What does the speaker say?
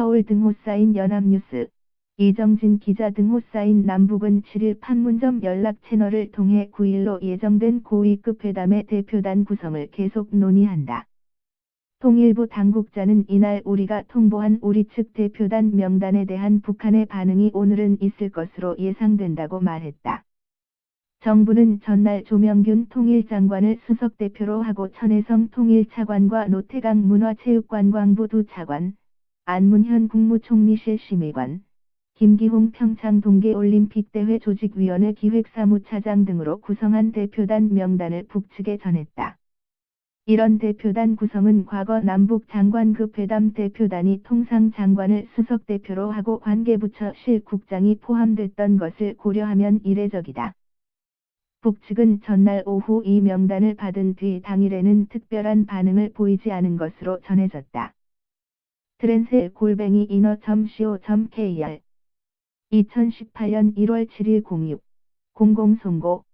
서울 등호 쌓인 연합뉴스, 이정진 기자 등호 쌓인 남북은 7일 판문점 연락 채널을 통해 9일로 예정된 고위급 회담의 대표단 구성을 계속 논의한다. 통일부 당국자는 이날 우리가 통보한 우리 측 대표단 명단에 대한 북한의 반응이 오늘은 있을 것으로 예상된다고 말했다. 정부는 전날 조명균 통일장관을 수석대표로 하고 천혜성 통일차관과 노태강 문화체육관광부 두 차관, 안문현 국무총리실 심의관, 김기홍 평창 동계올림픽대회 조직위원회 기획사무차장 등으로 구성한 대표단 명단을 북측에 전했다. 이런 대표단 구성은 과거 남북 장관급 회담 대표단이 통상 장관을 수석 대표로 하고 관계부처 실 국장이 포함됐던 것을 고려하면 이례적이다. 북측은 전날 오후 이 명단을 받은 뒤 당일에는 특별한 반응을 보이지 않은 것으로 전해졌다. 트랜스 골뱅이 인어.co.kr 2018년 1월 7일 06 00 송고